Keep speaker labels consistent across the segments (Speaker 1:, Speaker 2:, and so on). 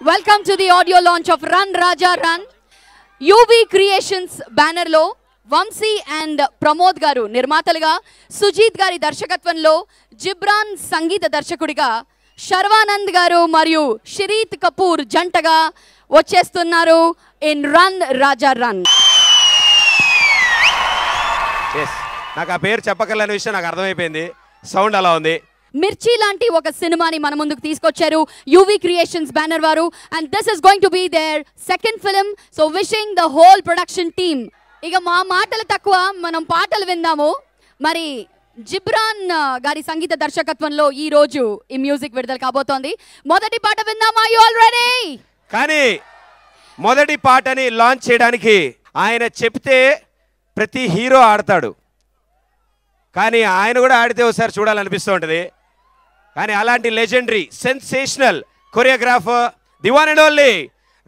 Speaker 1: Welcome to the audio launch of run Raja run UV creations బ్యానర్లో Vamsi and Pramod గారు నిర్మాతలుగా సుజీత్ గారి దర్శకత్వంలో జిబ్రాన్ సంగీత దర్శకుడిగా శర్వానంద్ గారు మరియు షిరీత్ కపూర్ జంటగా వచ్చేస్తున్నారు in run Raja run
Speaker 2: yes నాకు ఆ పేరు చెప్పగలని విషయం నాకు అర్థమైపోయింది. సౌండ్ అలా ఉంది.
Speaker 1: మిర్చి లాంటి ఒక సినిమాని మన ముందుకు తీసుకొచ్చారు యూవీ క్రియేషన్స్ బ్యానర్ వారు. And this is going to be there second film so wishing the whole production team ఇక మా మాటలు తక్కువ మనం పాటలు విందాము. మరి జిబ్రాన్ గారి సంగీత దర్శకత్వంలో ఈ రోజు ఈ మ్యూజిక్ విడుదల కాబోతోంది. మొదటి పాట విందామా? యు ఆల్రెడీ
Speaker 2: కానీ మొదటి పాటని లాంచ్ చేయడానికి ఆయన చెప్తే ప్రతి హీరో ఆడతాడు. కానీ ఆయన కూడా ఆడితే ఒకసారి చూడాలనిపిస్తూ ఉంటుంది. కానీ అలాంటి legendary sensational choreographer the one and only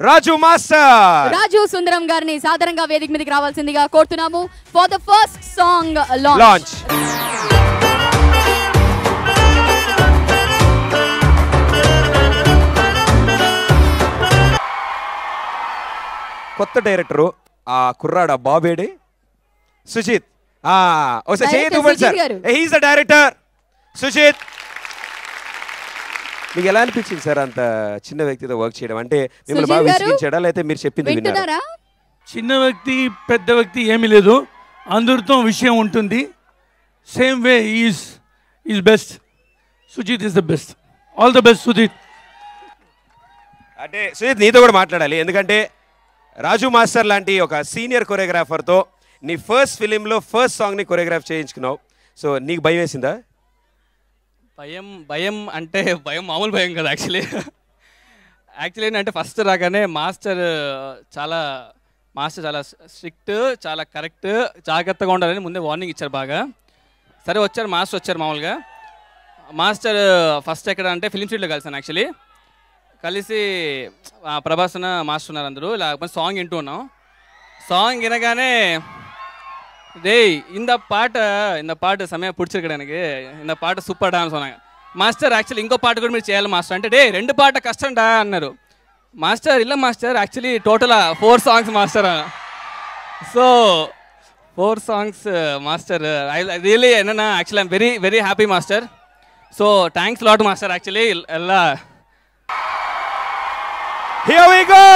Speaker 2: Raju master
Speaker 1: Raju Sundaram గారిని సాధారణంగా వేదిక మీదకి రావాల్సిందిగా కోరుతున్నాము. For the first song launch
Speaker 2: కొత్త డైరెక్టరు ఆ కుర్రాడు బాబేడి? సుజిత్. ఆ, ఒకసారి చేయి
Speaker 1: Director
Speaker 2: ఇవ్వండి సార్
Speaker 1: సుజిత్ గారు.
Speaker 2: హీస్ ద డైరెక్టర్ సుజిత్ మీకు ఎలా అనిపించింది సార్ అంత చిన్న వ్యక్తితో వర్క్ చేయడం? అంటే మిమ్మల్ని బాగా
Speaker 1: సుజిత్ గారు,
Speaker 2: విసిగించాడా? లేకపోతే మీరు చెప్పింది విన్నారా?
Speaker 1: వింటున్నారా?
Speaker 3: చిన్న వ్యక్తి పెద్ద వ్యక్తి ఏమీ లేదు. అందరితో విషయం ఉంటుంది. Same way is is best Sujeeth is the best all the best Sujeeth
Speaker 2: అంటే సుజిత్ నీతో కూడా మాట్లాడాలి. ఎందుకంటే రాజు మాస్టర్ లాంటి ఒక సీనియర్ కొరియోగ్రాఫర్తో నీ ఫస్ట్ ఫిలింలో ఫస్ట్ సాంగ్ని కొరియోగ్రాఫ్ చేయించుకున్నావు. సో నీకు భయం వేసిందా?
Speaker 4: భయం భయం అంటే భయం మామూలు భయం కదా యాక్చువల్లీ యాక్చువల్లీ ఏంటంటే ఫస్ట్ రాగానే మాస్టర్ చాలా మాస్టర్ చాలా స్ట్రిక్ట్ చాలా కరెక్ట్ జాగ్రత్తగా ఉండాలని ముందే వార్నింగ్ ఇచ్చారు బాగా. సరే వచ్చారు మాస్టర్ వచ్చారు మామూలుగా. మాస్టర్ ఫస్ట్ ఎక్కడ అంటే ఫిలిం స్ట్రీట్లో కలిసాను యాక్చువల్లీ కలిసి ప్రభాసన మాస్టర్ ఉన్నారు అందరూ. లేకపోతే సాంగ్ వింటూ ఉన్నాం. సాంగ్ వినగానే டேய் இந்த பாட்டை இந்த பாட்டு செமையாக பிடிச்சிருக்கேன் எனக்கு. இந்த பாட்டு சூப்பர்டான்னு சொன்னாங்க. மாஸ்டர் ஆக்சுவலி ఇంకో పాట కూడా మీరు చేయాలి మాస్టర్ అంటే డే రెండు పాట కష్టండా అన్నారు மாஸ்டர் இல்லை மாஸ்டர் ஆக்சுவலி டோட்டலாக four songs master so four songs master I really என்னென்னா actually I'm very very happy master so thanks lot master actually
Speaker 2: எல்லா Here we go!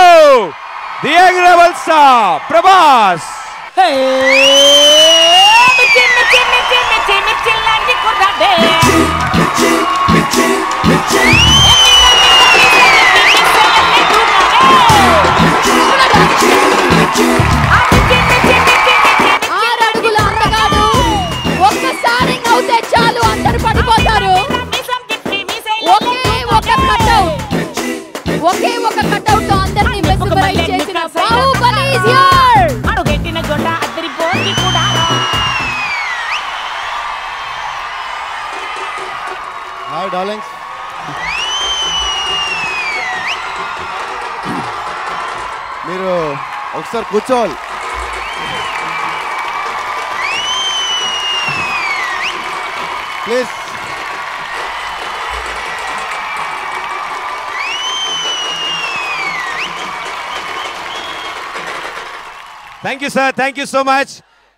Speaker 2: The Angry Star, Prabhas!
Speaker 5: మిర్చి మిర్చి మిర్చి మిర్చి మిర్చి లాంటి కుర్రాడే
Speaker 1: ఆరు
Speaker 6: సార్ కూర్చోవాలి. Please
Speaker 2: thank you sir thank you so much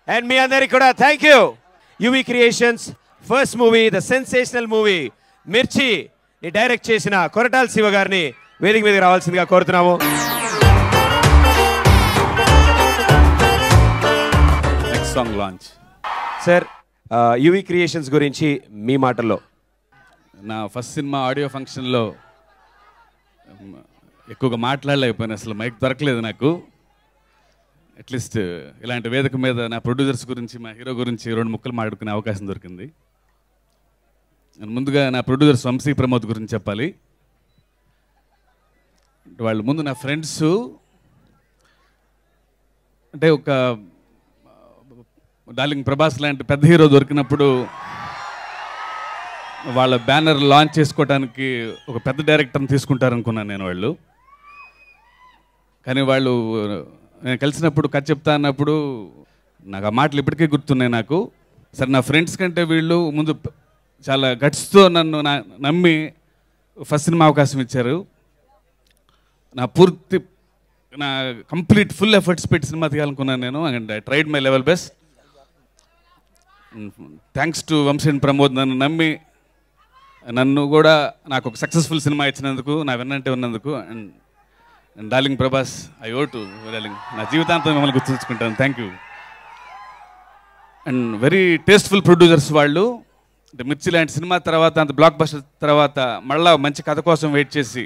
Speaker 2: and మీ అందరికి కూడా thank you UV creations first movie the sensational movie Mirchi direct చేసిన కొరటాల శివ గారిని వేదిక మీదకి రావాల్సిందిగా కోరుతున్నాము.
Speaker 7: Song launch
Speaker 2: sir UV creations గురించి మీ మాటల్లో.
Speaker 7: నా ఫస్ట్ సినిమా ఆడియో ఫంక్షన్లో ఎక్కువగా మాట్లాడలేకపోయాను అసలు మైక్ దొరకలేదు నాకు. అట్లీస్ట్ ఇలాంటి వేదిక మీద నా ప్రొడ్యూసర్స్ గురించి మా హీరో గురించి రెండు ముక్కలు మాట్లాడుకునే అవకాశం దొరికింది. ముందుగా నా ప్రొడ్యూసర్స్ వంశీ ప్రమోద్ గురించి చెప్పాలి. వాళ్ళు ముందు నా ఫ్రెండ్స్ అంటే ఒక డార్లింగ్ ప్రభాస్ లాంటి పెద్ద హీరో దొరికినప్పుడు వాళ్ళ బ్యానర్ లాంచ్ చేసుకోవడానికి ఒక పెద్ద డైరెక్టర్ని తీసుకుంటారనుకున్నాను నేను వాళ్ళు. కానీ వాళ్ళు నేను కలిసినప్పుడు కథ చెప్తా అన్నప్పుడు నాకు ఆ మాటలు ఇప్పటికీ గుర్తున్నాయి నాకు. సరే నా ఫ్రెండ్స్ కంటే వీళ్ళు ముందు చాలా గట్స్తో నన్ను నా- నమ్మి ఫస్ట్ సినిమా అవకాశం ఇచ్చారు. నా పూర్తి నా కంప్లీట్ ఫుల్ ఎఫర్ట్స్ పెట్టి సినిమా తీయాలనుకున్నాను నేను and I tried my level best thanks to వంశీన్ Pramod నన్ను నమ్మి నన్ను కూడా నాకు ఒక సక్సెస్ఫుల్ సినిమా ఇచ్చినందుకు నా వెన్నంటే ఉన్నందుకు and and darling Prabhas I owe to darling నా జీవితాంతం మిమ్మల్ని గుర్తుంచుకుంటాను. Thank you and very tasteful producers వాళ్ళు అంటే మిర్చి లాంటి సినిమా తర్వాత అంత బ్లాక్ బస్టర్ తర్వాత మళ్ళా మంచి కథ కోసం వెయిట్ చేసి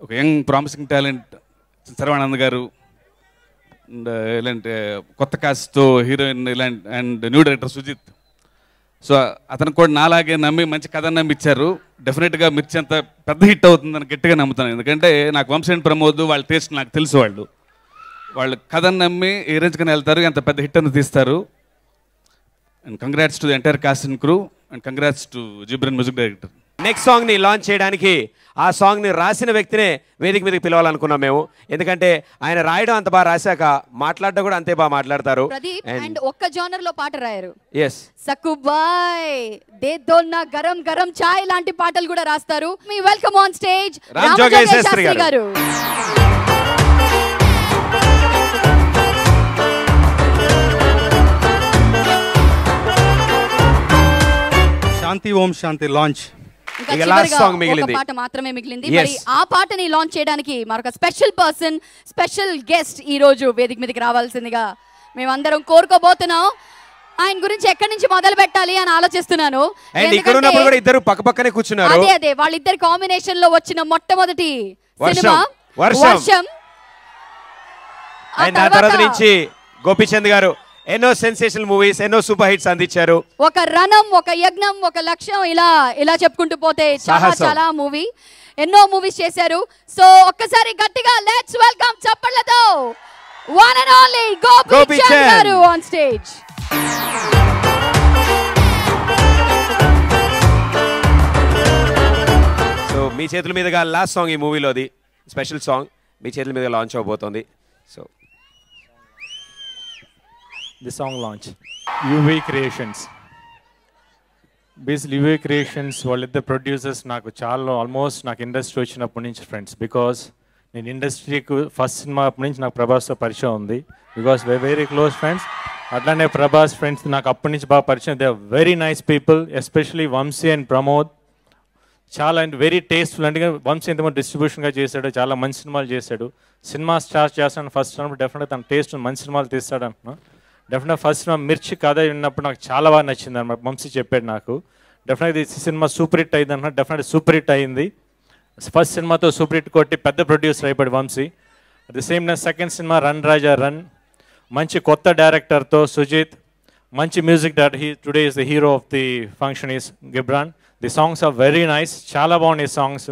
Speaker 7: ఒక యంగ్ ప్రామిసింగ్ టాలెంట్ శర్వానంద్ గారు ఇలాంటి కొత్త కాస్ట్తో హీరోయిన్ ఇలాంటి and new director Sujeeth. So అతను కూడా నాలాగే నమ్మి మంచి కథ నమ్మి ఇచ్చారు డెఫినెట్గా మిర్చి అంత పెద్ద హిట్ అవుతుందని గట్టిగా నమ్ముతాను ఎందుకంటే నాకు వంశేన్ ప్రమోద్ వాళ్ళ టేస్ట్ నాకు తెలుసు వాళ్ళు. వాళ్ళు కథను నమ్మి ఏ రేంజ్కని వెళ్తారు ఎంత పెద్ద హిట్ అని తీస్తారు. And congrats to the entire cast and crew and congrats to Ghibran music director
Speaker 2: next సాంగ్ని లాంచ్ చేయడానికి ఆ సాంగ్ని రాసిన వ్యక్తినే వేదిక మీదకి పిలవాలనుకున్నాం మేము. ఎందుకంటే ఆయన రాయడం అంత బాగా రాశాక మాట్లాడడం కూడా అంతే బాగా మాట్లాడతారు.
Speaker 1: ప్రదీప్ అండ్ ఒక్క జానర్లో పాట రాయరు.
Speaker 2: ఎస్
Speaker 1: సక్కుబాయ్ దే దోన్న గరం గరం చాయ్ లాంటి పాటలు కూడా రాస్తారు. మీ వెల్కమ్ ఆన్ స్టేజ్
Speaker 2: రామ్ గారు.
Speaker 8: శాంతి ఓం శాంతి లాంచ్
Speaker 1: ఇంకా
Speaker 2: మిగిలింది.
Speaker 1: పాట మాత్రమే మిగిలింది. మరి ఆ పాటని లాంచ్ చేయడానికి మరొక స్పెషల్ పర్సన్ స్పెషల్ గెస్ట్ ఈ రోజు వేదిక మీదకి రావాల్సిందిగా మేమందరం కోరుకోబోతున్నాం ఆయన గురించి ఎక్కడి నుంచి మొదలు పెట్టాలి అని ఆలోచిస్తున్నాను
Speaker 2: ఇక్కడ ఉన్నప్పుడు కూడా ఇద్దరు పక్క పక్కనే కూర్చున్నారు
Speaker 1: అదే అదే వాళ్ళిద్దరి కాంబినేషన్లో వచ్చిన మొట్టమొదటి. సినిమా
Speaker 2: వర్షం.
Speaker 1: వర్షం ఆ
Speaker 2: అండ్ ఆ తర్వాత నుంచి గోపిచంద్ గారు ఎన్నో సెన్సేషనల్ మూవీస్ ఎన్నో సూపర్ హిట్స్ అందించారు.
Speaker 1: ఒక రణం ఒక యజ్ఞం ఒక లక్ష్యం ఇలా ఇలా చెప్పుకుంటూ పోతే చాలా. చాలా మూవీ ఎన్నో మూవీస్ చేశారు. సో ఒక్కసారి గట్టిగా లెట్స్ వెల్కమ్ చప్పట్లతో వన్ అండ్ ఓన్లీ గోపి గారు ఆన్ స్టేజ్
Speaker 2: సో మీ చేతుల మీదుగా లాస్ట్ సాంగ్ ఈ మూవీలోది స్పెషల్ సాంగ్ మీ చేతుల మీద launch అవబోతోంది so
Speaker 9: the song launch. UV Creations. Basic UV creations వాళ్ళిద్దరు ప్రొడ్యూసర్స్ నాకు చాలా ఆల్మోస్ట్ నాకు ఇండస్ట్రీ వచ్చినప్పటి నుంచి ఫ్రెండ్స్ బికాస్ నేను ఇండస్ట్రీకి ఫస్ట్ సినిమా అప్పటి నుంచి నాకు ప్రభాస్తో పరిచయం ఉంది. Because we very close friends అట్లానే ప్రభాస్ ఫ్రెండ్స్ నాకు అప్పటి నుంచి బాగా పరిచయం. They very nice people especially Vamsi and Pramod. చాలా అంటే వెరీ టేస్ట్ఫుల్ అంటే వంశీ ఎంతమంది డిస్ట్రిబ్యూషన్గా చేశాడు చాలా మంచి సినిమాలు చేశాడు. సినిమా స్టార్ట్ చేస్తాను ఫస్ట్ అన్నప్పుడు డెఫినెట్గా తన టేస్ట్ మంచి సినిమాలు తీస్తాడు అంటున్నాను డెఫినెట్ ఫస్ట్ సినిమా మిర్చి కథ విన్నప్పుడు నాకు చాలా బాగా నచ్చింది అనమాట వంశీ చెప్పాడు నాకు. డెఫినెట్గా ఈ సినిమా సూపర్ హిట్ అయింది అనమాట డెఫినెట్ సూపర్ హిట్ అయింది. ఫస్ట్ సినిమాతో సూపర్ హిట్ కొట్టి పెద్ద ప్రొడ్యూసర్ అయిపోయాడు Vamsi at the same time second cinema run Raja run మంచి కొత్త డైరెక్టర్తో సుజిత్ మంచి music director he today is the hero of the function is Ghibran the songs are very nice చాలా బాగున్నాయి songs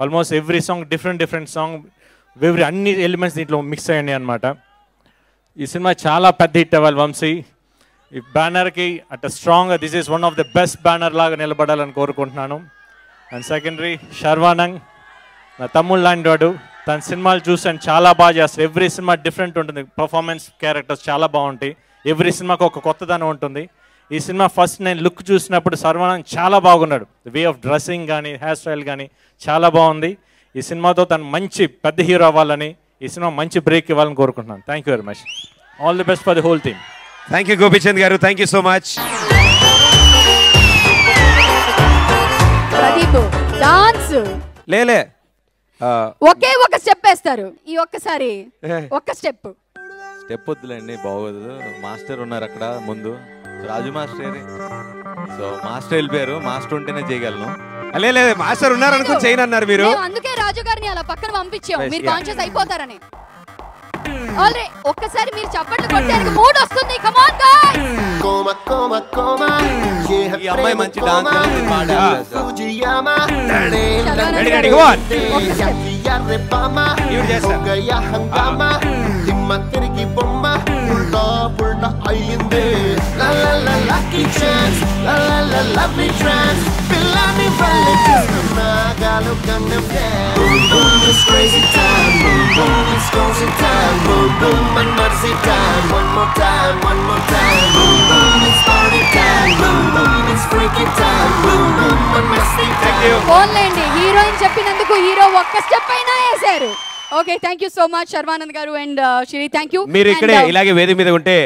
Speaker 9: almost every song different different song every అన్ని elements దీంట్లో mix అయ్యాయి అనమాట ఈ సినిమా చాలా పెద్ద హిట్ అవ్వాలి వంశీ. ఈ బ్యానర్కి at strong this is one of the best banner లాగా నిలబడాలని కోరుకుంటున్నాను. అండ్ సెకండరీ శర్వానంగ్ నా తమ్ముడు లాంటి వాడు. తన సినిమాలు చూసాను చాలా బాగా చేస్తారు. ఎవ్రీ సినిమా డిఫరెంట్ ఉంటుంది. పర్ఫార్మెన్స్ క్యారెక్టర్స్ చాలా బాగుంటాయి. ఎవ్రీ సినిమాకి ఒక కొత్తదనం ఉంటుంది. ఈ సినిమా ఫస్ట్ నేను లుక్ చూసినప్పుడు సర్వానంద్ చాలా బాగున్నాడు. వే ఆఫ్ డ్రెస్సింగ్ కానీ హెయిర్ స్టైల్ కానీ చాలా బాగుంది. ఈ సినిమాతో తను మంచి పెద్ద హీరో అవ్వాలని ఈ సినిమా మంచి బ్రేక్ ఇవ్వాలని కోరుకుంటున్నాను. Thank you very much all the best for the whole team
Speaker 2: thank you Gopichand గారు. Thank you so much
Speaker 1: Pradeep dance
Speaker 2: లేలే ఆ,
Speaker 1: ఒకే ఒక స్టెప్ వేస్తారు. ఈ ఒక్కసారి ఒక్క స్టెప్
Speaker 6: స్టెప్ వద్దులేండి బాగోదు. మాస్టర్ ఉన్నారు అక్కడ ముందు. రాజు మాస్టర్ సో మాస్టర్ వెళ్ళిపోయారు. మాస్టర్ ఉంటేనే చేయగలను.
Speaker 2: లే లే మాస్టర్ ఉన్నారు అనుకుని చేయను అన్నారు మీరు
Speaker 1: అందుకే రాజు గారిని అలా పక్కన పంపించాం. మీరు. కాన్షియస్ అయిపోతారని. ఆల్రెడీ ఒక్కసారి మీరు చప్పట్లు కొడితే మూడ్ వస్తుంది. కమాన్ గాయ్స్
Speaker 6: ఈ అమ్మాయి మంచి dance
Speaker 2: ready ready go on ఇవి చేస్తా
Speaker 10: తిరిగి బొమ్మ పుల్లా పుల్ట అయ్యింది లవ్లీ ట్రాన్స్ పిల్లని వల్లే నాగాలు గంగం Boom boom it's crazy time Boom boom it's cozy time Boom boom and mercy time One more time, one more time Boom boom it's party time Boom boom it's freaky time Boom boom and masti time.
Speaker 1: ఫోన్లేండి heroine చెప్పినందుకు hero ఒక్క step అయినా వేశారు okay thank you so much Sharwanand గారు and Shri thank you
Speaker 2: మీరు ఇక్కడే ఇలాగే వేదిక మీద ఉంటే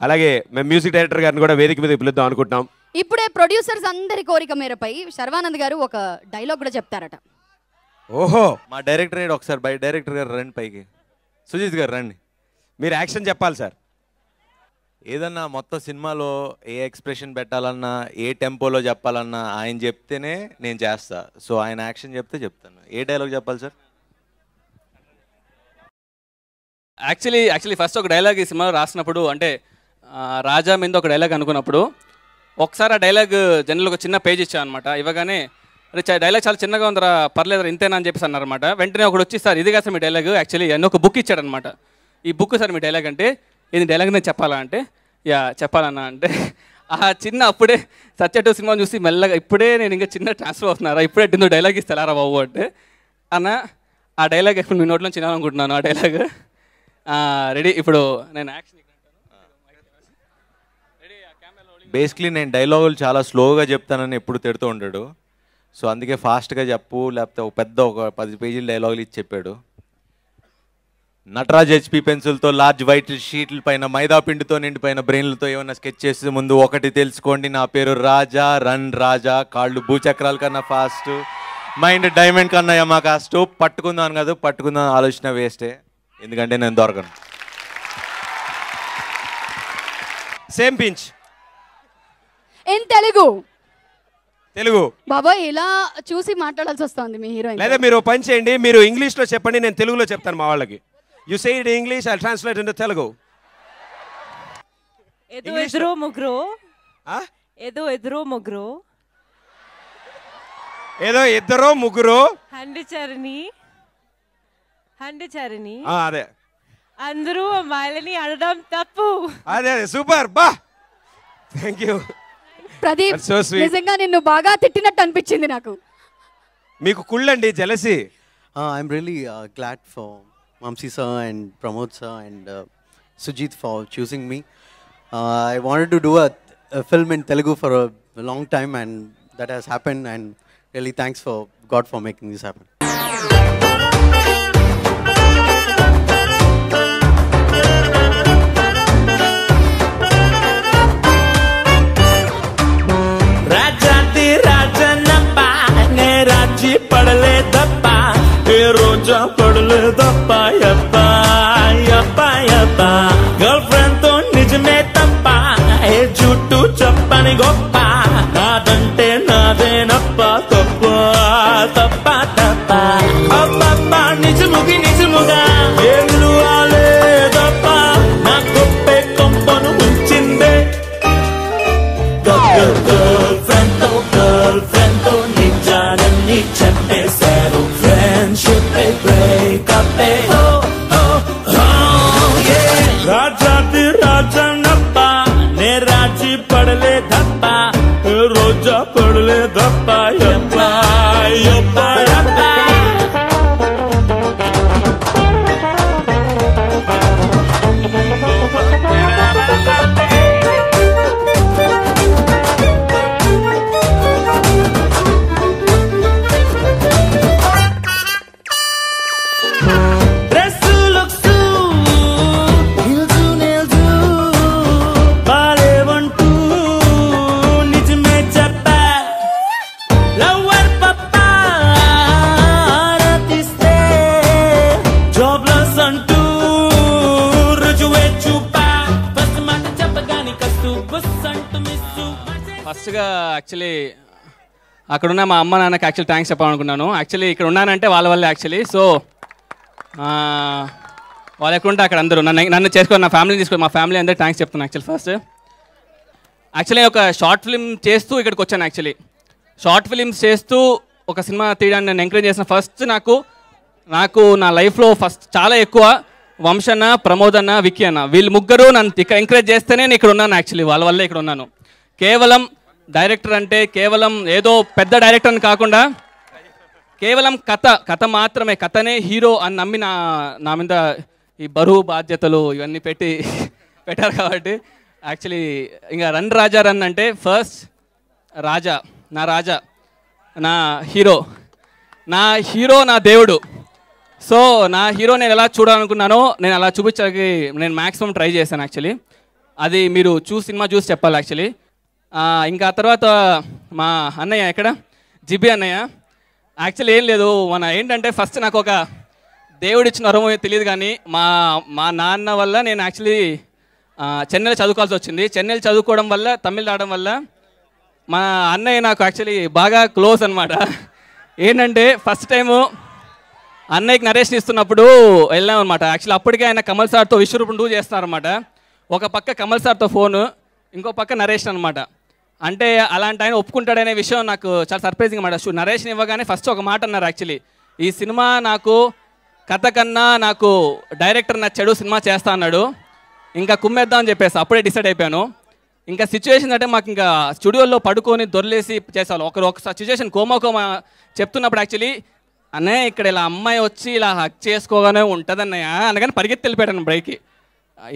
Speaker 2: అలాగే మేము మ్యూజిక్ డైరెక్టర్ గారిని కూడా వేదిక మీద పిలుద్దాం అనుకుంటున్నాం.
Speaker 1: ఇప్పుడే ప్రొడ్యూసర్స్ అందరి కోరిక మేరపై శర్వానంద్ గారు ఒక డైలాగ్ కూడా చెప్తారట.
Speaker 2: ఓహో!
Speaker 6: మా డైరెక్టర్ గారు ఒకసారి బై డైరెక్టర్ గారు రండి పైకి. సుజిత్ గారు రండి.
Speaker 2: మీరు యాక్షన్ చెప్పాలి సార్.
Speaker 6: ఏదన్నా మొత్తం సినిమాలో ఏ ఎక్స్ప్రెషన్ పెట్టాలన్నా ఏ టెంపోలో చెప్పాలన్నా ఆయన చెప్తేనే నేను చేస్తా. సో ఆయన యాక్షన్ చెప్తే చెప్తాను. ఏ డైలాగ్ చెప్పాలి సార్?
Speaker 4: యాక్చువల్లీ యాక్చువల్లీ ఫస్ట్ ఒక డైలాగ్ ఈ సినిమాలో రాసినప్పుడు అంటే రాజా మీద ఒక డైలాగ్ అనుకున్నప్పుడు ఒకసారి ఆ డైలాగ్ జనరల్ ఒక చిన్న పేజ్ ఇచ్చా అనమాట ఇవ్వగానే అరే చా- డైలాగ్ చాలా చిన్నగా ఉందిరా పర్లేదు ఇంతేనా అని చెప్పేసి అన్నారన్నమాట. వెంటనే ఒకడు వచ్చి సార్ ఇది కాదు మీ డైలాగ్ యాక్చువల్లీ అన్న ఒక బుక్ ఇచ్చాడనమాట ఈ బుక్ సార్ మీ డైలాగ్ అంటే ఇది డైలాగ్ నేను చెప్పాలా అంటే యా చెప్పాలన్నా అంటే ఆ చిన్న అప్పుడే సత్యటు సినిమా చూసి మెల్లగా ఇప్పుడే నేను ఇంకా చిన్న ట్రాన్స్ఫర్ అవుతున్నారా ఇప్పుడే ఎట్టిందో డైలాగ్ ఇస్తారా బాబు అంటే అన్న ఆ డైలాగ్ ఎప్పుడు మీ నోట్లో చిన్నాలనుకుంటున్నాను ఆ డైలాగ్ రెడీ. ఇప్పుడు నేను యాక్షన్
Speaker 6: బేసిక్లీ నేను డైలాగులు చాలా స్లోగా చెప్తానని ఎప్పుడు తిడుతూ ఉంటాడు సో అందుకే ఫాస్ట్గా చెప్పు లేకపోతే ఒక పెద్ద ఒక పది పేజీల డైలాగులు ఇచ్చి చెప్పాడు. నటరాజ్ హెచ్పి పెన్సిల్తో లార్జ్ వైట్ షీట్ల పైన మైదా పిండితో నిండిపోయిన బ్రెయిన్లతో ఏమైనా స్కెచ్ చేసే ముందు ఒకటి తెలుసుకోండి. నా పేరు రాజా రన్ రాజా. కాళ్ళు భూచక్రాల కన్నా ఫాస్ట్ మైండ్ డైమండ్ కన్నా యమా కాస్ట్ పట్టుకుందాం కాదు పట్టుకుందాం ఆలోచన వేస్టే ఎందుకంటే నేను దొరకను.
Speaker 2: Same pinch
Speaker 1: in Telugu
Speaker 2: Telugu
Speaker 1: బాబాయ్ ఇలా చూసి మాట్లాడాల్సి వస్తుంది మీ హీరోయిన్.
Speaker 2: లేదా మీరు పని చేయండి మీరు ఇంగ్లీష్లో చెప్పండి నేను తెలుగులో చెప్తాను మా వాళ్ళకి. You say it English I translate in Telugu
Speaker 11: ఏదో ఎదురు ముగ్గురు ఏదో ఎదురు ముగ్గురు
Speaker 2: ఏదో ఇద్దరు ముగ్గురు.
Speaker 11: హండిచరిని
Speaker 2: అండిచారని
Speaker 11: అందరూ అమ్మాయిలని అడడం తప్పు.
Speaker 2: అదే సూపర్. బా. థ్యాంక్ యూ
Speaker 1: నిన్ను బాగా తిట్టినట్టు అనిపించింది నాకు.
Speaker 2: మీకు కుళ్ళండి jealousy.
Speaker 12: I'm really glad for Vamsi sir and Pramod sir and Sujeeth for choosing me I wanted to do a film in Telugu for long time and that has happen and really thanks for god for making
Speaker 13: this happen నే రాజీ పడలేదప్ప ఏ రోజా పడలేదప్ప యప్ప
Speaker 4: అక్కడున్న మా అమ్మ నాన్నకి actually thanks చెప్పాలనుకున్నాను. Actually ఇక్కడ ఉన్నానంటే వాళ్ళ వల్ల యాక్చువల్లీ సో వాళ్ళు ఎక్కడుంటే అక్కడ అందరూ. నన్ను నన్ను చేసుకొని నా ఫ్యామిలీని తీసుకొని మా ఫ్యామిలీ అందరూ థ్యాంక్స్ చెప్తాను యాక్చువల్ ఫస్ట్ యాక్చువల్లీ ఒక షార్ట్ ఫిలిం చేస్తూ ఇక్కడికి వచ్చాను యాక్చువల్లీ షార్ట్ ఫిలిమ్స్ చేస్తూ ఒక సినిమా తీయడానికి నేను ఎంకరేజ్ చేసిన ఫస్ట్ నాకు నాకు నా లైఫ్లో ఫస్ట్ చాలా ఎక్కువ వంశన్న ప్రమోద్ అన్న విక్కీ అన్న. వీళ్ళు ముగ్గురు నన్ను ఇక్కడ ఎంకరేజ్ చేస్తేనే నేను ఇక్కడ ఉన్నాను యాక్చువల్లీ వాళ్ళ వల్లే ఇక్కడ ఉన్నాను. కేవలం డైరెక్టర్ అంటే కేవలం ఏదో పెద్ద డైరెక్టర్ అని కాకుండా కేవలం కథ కథ మాత్రమే కథనే హీరో అని నమ్మి నా నా మీద ఈ బరువు బాధ్యతలు ఇవన్నీ పెట్టి పెట్టారు కాబట్టి యాక్చువల్లీ ఇంకా రన్ రాజా రన్ అంటే ఫస్ట్ రాజా నా రాజా నా హీరో నా హీరో నా దేవుడు. సో నా హీరో నేను ఎలా చూడాలనుకున్నానో నేను అలా చూపించడానికి నేను మ్యాక్సిమం ట్రై చేశాను యాక్చువల్లీ అది మీరు చూసి సినిమా చూసి చెప్పాలి యాక్చువల్లీ ఇంకా తర్వాత మా అన్నయ్య ఎక్కడ? జిబి అన్నయ్య. యాక్చువల్లీ ఏం లేదు మన ఏంటంటే ఫస్ట్ నాకు ఒక దేవుడు ఇచ్చిన వరం తెలియదు కానీ మా మా నాన్న వల్ల నేను యాక్చువల్లీ చెన్నైలో చదువుకోవాల్సి వచ్చింది. చెన్నైలో చదువుకోవడం వల్ల తమిళ్ రావడం వల్ల మా అన్నయ్య నాకు యాక్చువల్లీ బాగా క్లోజ్ అనమాట ఏంటంటే ఫస్ట్ టైము అన్నయ్యకి నరేషన్ ఇస్తున్నప్పుడు వెళ్ళాం అనమాట యాక్చువల్లీ అప్పటికే ఆయన కమల్ సార్తో విశ్వరూపం డూ చేస్తున్నారన్నమాట. ఒక పక్క కమల్ సార్తో ఫోను ఇంకో పక్క నరేషన్ అనమాట అంటే అలాంటి ఆయన ఒప్పుకుంటాడనే విషయం నాకు చాలా సర్ప్రైజింగ్ మాట నరేష్ని ఇవ్వగానే ఫస్ట్ ఒక మాట అన్నారు యాక్చువల్లీ ఈ సినిమా నాకు కథ కన్నా నాకు డైరెక్టర్ నచ్చాడు సినిమా చేస్తా అన్నాడు. ఇంకా కుమ్మేద్దాం అని చెప్పేసి అప్పుడే డిసైడ్ అయిపోయాను. ఇంకా సిచ్యువేషన్ అంటే మాకు ఇంకా స్టూడియోలో పడుకొని దొర్లేసి చేసేవాళ్ళు. ఒకరు ఒక సిచ్యువేషన్ కోమా కోమా చెప్తున్నప్పుడు యాక్చువల్లీ అన్నయ్య ఇక్కడ ఇలా అమ్మాయి వచ్చి ఇలా హక్ చేసుకోగానే ఉంటుందన్నయ్య అనగానే పరిగెత్తి వెళ్ళిపోయాను బ్రైక్కి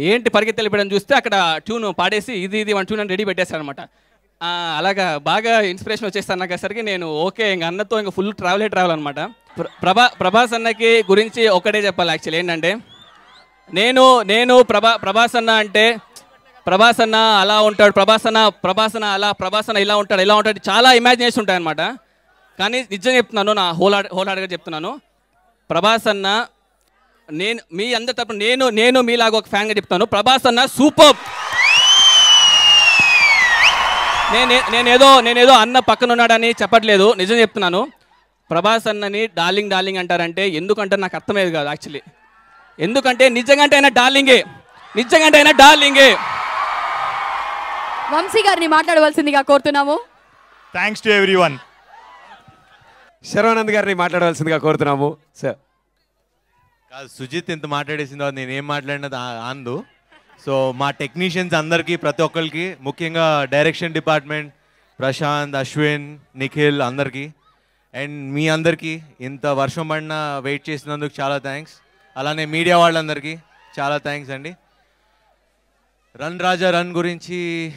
Speaker 4: ఏంటి పరిగెత్తి వెళ్ళిపోయాను చూస్తే అక్కడ ట్యూన్ పాడేసి ఇది ఇది వన్ ట్యూన్ అని రెడీ పెట్టేశారనమాట అలాగా బాగా ఇన్స్పిరేషన్ వచ్చేస్తాను నాకు నేను ఓకే ఇంక అన్నతో ఇంకా ఫుల్ ట్రావెలే ట్రావెల్ అనమాట ప్రభా ప్రభాస్ అన్నకి గురించి ఒకటే చెప్పాలి యాక్చువల్లీ ఏంటంటే నేను నేను ప్రభా ప్రభాస్ అన్న అంటే ప్రభాస్ అన్న అలా ఉంటాడు ప్రభాస్ అన్న ప్రభాస్ అన్న అలా ప్రభాస్ అన్న ఇలా ఉంటాడు ఇలా ఉంటాడు చాలా ఇమాజినేషన్ ఉంటాయన్నమాట. కానీ నిజం చెప్తున్నాను నా హోల్ హోలాడ్గా చెప్తున్నాను. ప్రభాస్ అన్న నేను మీ అందరి తరపున నేను నేను మీలాగా ఒక ఫ్యాన్గా చెప్తాను. ప్రభాస్ అన్న సూపర్! నేను నేనేదో నేనేదో అన్న పక్కన ఉన్నాడని చెప్పట్లేదు. నిజం చెప్తున్నాను. ప్రభాస్ అన్నని డార్లింగ్ డార్లింగ్ అంటారంటే ఎందుకంటారు నాకు అర్థమయ్యేది కాదు యాక్చువల్లీ. ఎందుకంటే నిజంగా అంటే ఆయన డార్లింగే. నిజంగా అంటే ఆయన డార్లింగే.
Speaker 1: వంశీ గారిని మాట్లాడవలసిందిగా కోరుతున్నాము.
Speaker 14: Thanks to everyone
Speaker 2: Sharwanand గారిని మాట్లాడవలసిందిగా కోరుతున్నాము సార్
Speaker 6: కాదు సుజిత్ ఇంత మాట్లాడేసిన తర్వాత నేను ఏం మాట్లాడినది ఆందు? సో మా టెక్నీషియన్స్ అందరికీ ప్రతి ఒక్కరికి ముఖ్యంగా డైరెక్షన్ డిపార్ట్మెంట్ ప్రశాంత్ అశ్విన్ నిఖిల్ అందరికీ. అండ్ మీ అందరికీ ఇంత వర్షం పడిన వెయిట్ చేసినందుకు చాలా థ్యాంక్స్ అలానే మీడియా వాళ్ళందరికీ చాలా థ్యాంక్స్ అండి. రన్ రాజా రన్ గురించి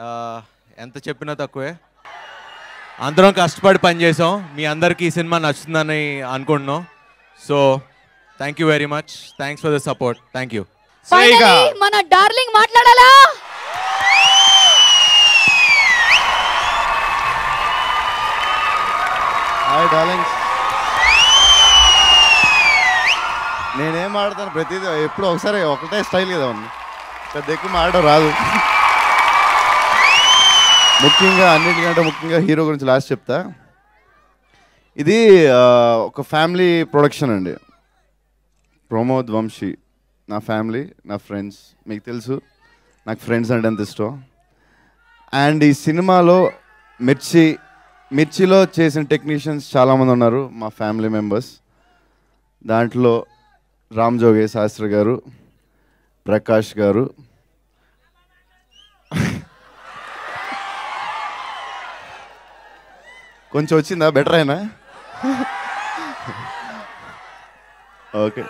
Speaker 6: ఆ, ఎంత చెప్పినా తక్కువే. అందరం కష్టపడి పనిచేసాం మీ అందరికీ ఈ సినిమా నచ్చుతుందని అనుకుంటున్నాం. So thank you very much thanks for the support thank you
Speaker 1: Finally, మన డార్లింగ్ మాట్లాడాలా?
Speaker 15: హాయ్ డార్లింగ్స్ నేనేం ఆడతాను ప్రతిదీ ఎప్పుడు ఒకసారి ఒకటే స్టైల్ కదా ఉంది. పెద్ద ఎక్కువ ఆడడం రాదు. ముఖ్యంగా అన్నిటికంటే ముఖ్యంగా హీరో గురించి లాస్ట్ చెప్తా. ఇది ఒక ఫ్యామిలీ ప్రొడక్షన్ అండి. ప్రమోద్ వంశీ. నా ఫ్యామిలీ నా ఫ్రెండ్స్. మీకు తెలుసు నాకు ఫ్రెండ్స్ అంటే ఎంత ఇష్టం. అండ్ ఈ సినిమాలో మిర్చి మిర్చిలో చేసిన టెక్నీషియన్స్ చాలామంది ఉన్నారు మా ఫ్యామిలీ మెంబర్స్. దాంట్లో రామ్ జోగే శాస్త్రి గారు ప్రకాష్ గారు. కొంచెం వచ్చిందా? బెటర్ అయినా? ఓకే.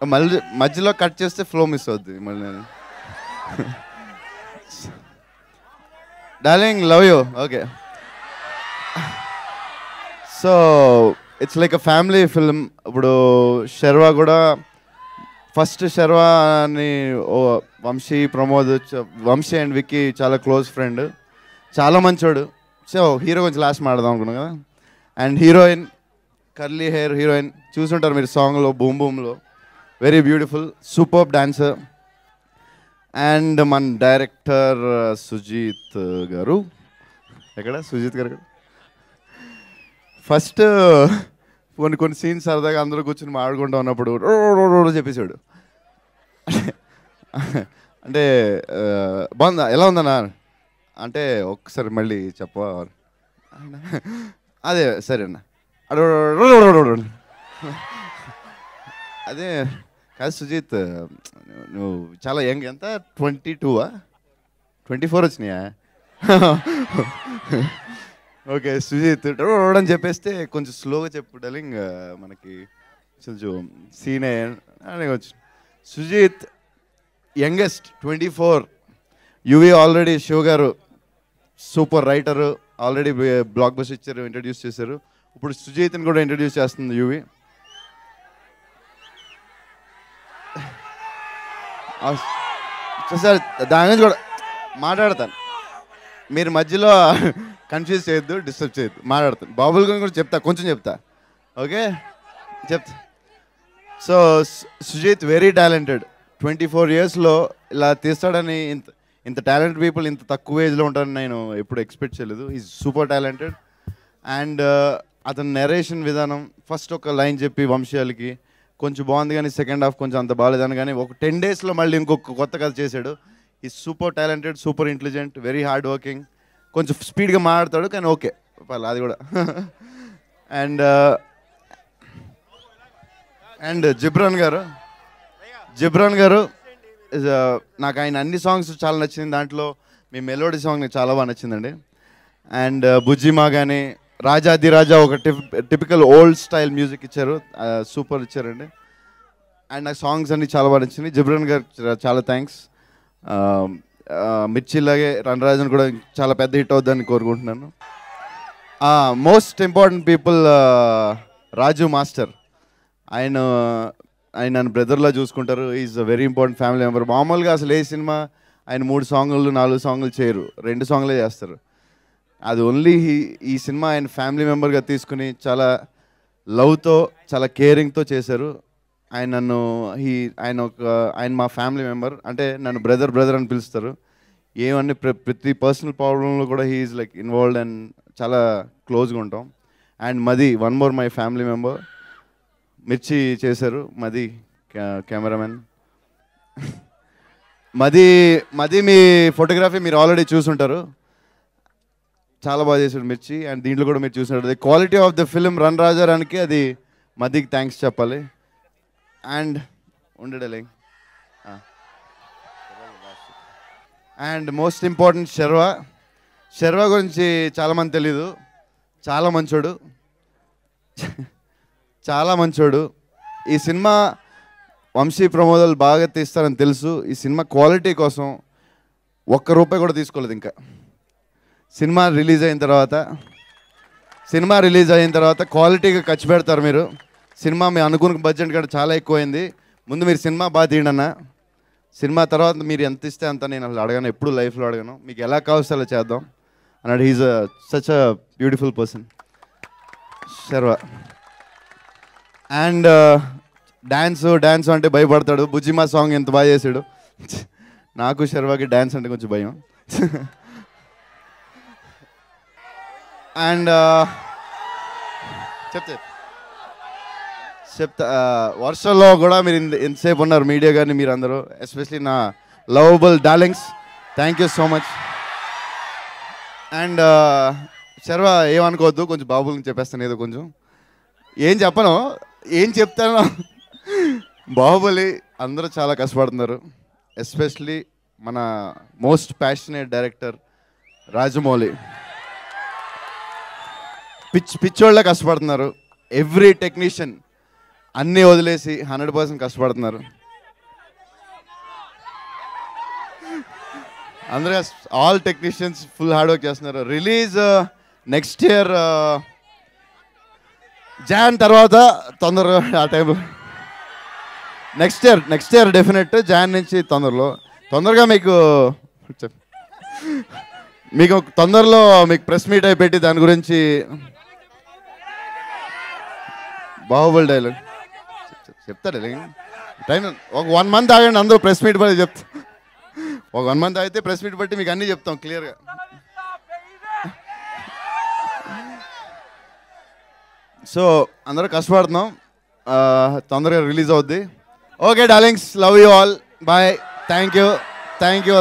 Speaker 15: మళ్ళీ మధ్యలో కట్ చేస్తే ఫ్లో మిస్ అవుద్ది మళ్ళీ నేను. Darling love you okay so it's like a family film ఇప్పుడు శర్వా కూడా ఫస్ట్ శర్వా అని ఓ వంశీ ప్రమోద్ వంశీ అండ్ విక్కీ చాలా క్లోజ్ ఫ్రెండ్ చాలా మంచోడు. సో హీరో కొంచెం లాస్ట్ మాడదాం అనుకున్నాం కదా. And heroine curly hair heroine చూసుంటారు మీరు సాంగ్లో boom బూమ్లో very beautiful super dancer and మన డైరెక్టర్ uh, సుజీత్ uh, గారు. ఎక్కడ? సుజీత్ గారు ఫస్ట్ uh, కొన్ని కొన్ని సీన్స్ సరదాగా అందరూ కూర్చొని మాడుకుంటూ ఉన్నప్పుడు రో చెప్పేసాడు అంటే బాగుందా? ఎలా ఉందన్నా అంటే ఒక్కసారి మళ్ళీ చెప్ప అదే సరే అన్న అడు అదే కాదు సుజిత్ నువ్వు చాలా యంగ్ ఎంత? ట్వంటీ టూవా ట్వంటీ ఫోర్ వచ్చినాయా? ఓకే సుజిత్ అని చెప్పేస్తే కొంచెం స్లోగా చెప్పు డలింగ్ మనకి కొంచెం సీనే వచ్చు Sujith youngest twenty four. UV already Shiva garu super writer already blockbuster ఇచ్చారు ఇంట్రడ్యూస్ చేశారు. ఇప్పుడు సుజీత్ని కూడా ఇంట్రడ్యూస్ చేస్తుంది యూవి. సార్ దాని గురించి కూడా మాట్లాడతాను. మీరు మధ్యలో కన్ఫ్యూజ్ చేయొద్దు డిస్టర్బ్ చేయొద్దు మాట్లాడతాను. బాబుల గురించి కూడా చెప్తా కొంచెం చెప్తా. ఓకే చెప్తా. So Sujith very talented twenty four ఇయర్స్లో ఇలా తీస్తాడని ఇంత ఇంత టాలెంట్ పీపుల్ ఇంత తక్కువ ఏజ్లో ఉంటారని నేను ఎప్పుడు ఎక్స్పెక్ట్ చేయలేదు. ఈజ్ సూపర్ టాలెంటెడ్ అండ్ అతని నెరేషన్ విధానం ఫస్ట్ ఒక లైన్ చెప్పి వంశీయాలకి కొంచెం బాగుంది కానీ సెకండ్ హాఫ్ కొంచెం అంత బాగాలేదని కానీ ఒక టెన్ డేస్లో మళ్ళీ ఇంకొక కొత్త కథ చేశాడు. ఈ super talented super intelligent very hard working కొంచెం స్పీడ్గా మాట్లాడతాడు కానీ ఓకే పర్లేదు అది కూడా. అండ్ అండ్ uh, జిబ్రాన్ గారు జిబ్రాన్ గారు uh, నాకు ఆయన అన్ని సాంగ్స్ చాలా నచ్చింది. దాంట్లో మీ మెలోడీ సాంగ్ నాకు చాలా బాగా నచ్చిందండి. అండ్ uh, బుజ్జిమా కానీ రాజాదిరాజా ఒక టిపికల్ ఓల్డ్ స్టైల్ మ్యూజిక్ ఇచ్చారు. సూపర్ ఇచ్చారండి. అండ్ నాకు సాంగ్స్ అన్ని చాలా బాగా నచ్చింది. జిబ్రన్ గారు చాలా థ్యాంక్స్ మిర్చిలాగే రణరాజన్ కూడా చాలా పెద్ద హిట్ అవుద్దని కోరుకుంటున్నాను. Most important people Raju master. ఆయన ఆయన నన్ను బ్రదర్లా చూసుకుంటారు. Is a very important family member మామూలుగా అసలు ఏ సినిమా ఆయన మూడు సాంగులు నాలుగు సాంగులు చేయరు. రెండు సాంగులే చేస్తారు. అది ఓన్లీ ఈ సినిమా ఆయన ఫ్యామిలీ మెంబర్గా తీసుకుని చాలా లవ్తో చాలా కేరింగ్తో చేశారు. ఆయన నన్ను హీ ఆయన ఒక ఆయన మా ఫ్యామిలీ మెంబర్ అంటే నన్ను బ్రదర్ బ్రదర్ అని పిలుస్తారు. ఏమన్నీ ప్ర- ప్రతి పర్సనల్ ప్రాబ్లంలో కూడా హీఈస్ లైక్ ఇన్వాల్వ్డ్ అండ్ చాలా క్లోజ్గా ఉంటాం. And Madhi one more my family member Mirchi చేశారు. మది కెమెరామెన్ మది మది మీ ఫోటోగ్రఫీ మీరు ఆల్రెడీ చూసుంటారు. చాలా బాగా చేశాడు మిర్చి. అండ్ దీంట్లో కూడా మీరు చూసినట్టు quality of the film run రాజారానికి అది మదికి థ్యాంక్స్ చెప్పాలి. And ఉండడలే. And most important Sharwa. Sharwa గురించి చాలామంది తెలీదు. చాలా మంచోడు. చాలా మంచోడు. ఈ సినిమా వంశీ ప్రమోదాలు బాగా తీస్తారని తెలుసు. ఈ సినిమా క్వాలిటీ కోసం ఒక్క రూపాయి కూడా తీసుకోలేదు ఇంకా. సినిమా రిలీజ్ అయిన తర్వాత సినిమా రిలీజ్ అయిన తర్వాత క్వాలిటీగా ఖర్చు పెడతారు మీరు. సినిమా మీ అనుకున్న బడ్జెట్ కూడా చాలా ఎక్కువైంది. ముందు మీరు సినిమా బాగా తీయండి సినిమా తర్వాత మీరు ఎంత ఇస్తే అంత నేను అసలు అడగను ఎప్పుడు లైఫ్లో అడగను. మీకు ఎలా కావాల్సి అలా చేద్దాం. అన్నాడు he's such a beautiful person Sharwa. And dance dance అంటే భయపడతాడు. బుజ్జిమా సాంగ్ ఎంత బాగా చేశాడు నాకు శర్వాకి డ్యాన్స్ అంటే కొంచెం భయం. అండ్ uh, చెప్తే. చెప్తా వర్షంలో కూడా మీరు ఇంత ఎంతసేపు ఉన్నారు మీడియా కానీ మీరు అందరూ ఎస్పెషలీ నా lovable darlings. Thank you so much and Sharwa ఏమనుకోవద్దు కొంచెం బాబు గురించి చెప్పేస్తాను ఏదో కొంచెం. ఏం చెప్పను ఏం చెప్తానో. బాహుబలి అందరూ చాలా కష్టపడుతున్నారు. ఎస్పెషలీ మన మోస్ట్ ప్యాషనేట్ డైరెక్టర్ రాజమౌళి. పిచ్ పిచ్చోళ్ళ కష్టపడుతున్నారు. ఎవ్రీ టెక్నీషియన్ అన్నీ వదిలేసి హండ్రెడ్ పర్సెంట్ కష్టపడుతున్నారు. అందరూ all technicians full hard work చేస్తున్నారు. రిలీజ్ నెక్స్ట్ ఇయర్ జాన్ తర్వాత తొందరగా ఆ టైంలో next year next year definite Jan నుంచి తొందరలో. తొందరగా మీకు మీకు తొందరలో మీకు ప్రెస్ మీట్ అయి పెట్టి దాని గురించి బాహుబలి డైలాగ్ చెప్తాడు టైం ఒక వన్ మంత్ ఆగండి అందరూ ప్రెస్ మీట్ బట్టి చెప్తా. ఒక వన్ మంత్ అయితే ప్రెస్ మీట్ బట్టి మీకు అన్నీ చెప్తాం క్లియర్గా సో అందరూ కష్టపడుతున్నాం. తొందరగా రిలీజ్ అవుద్ది. Okay darlings love you all bye thank you thank you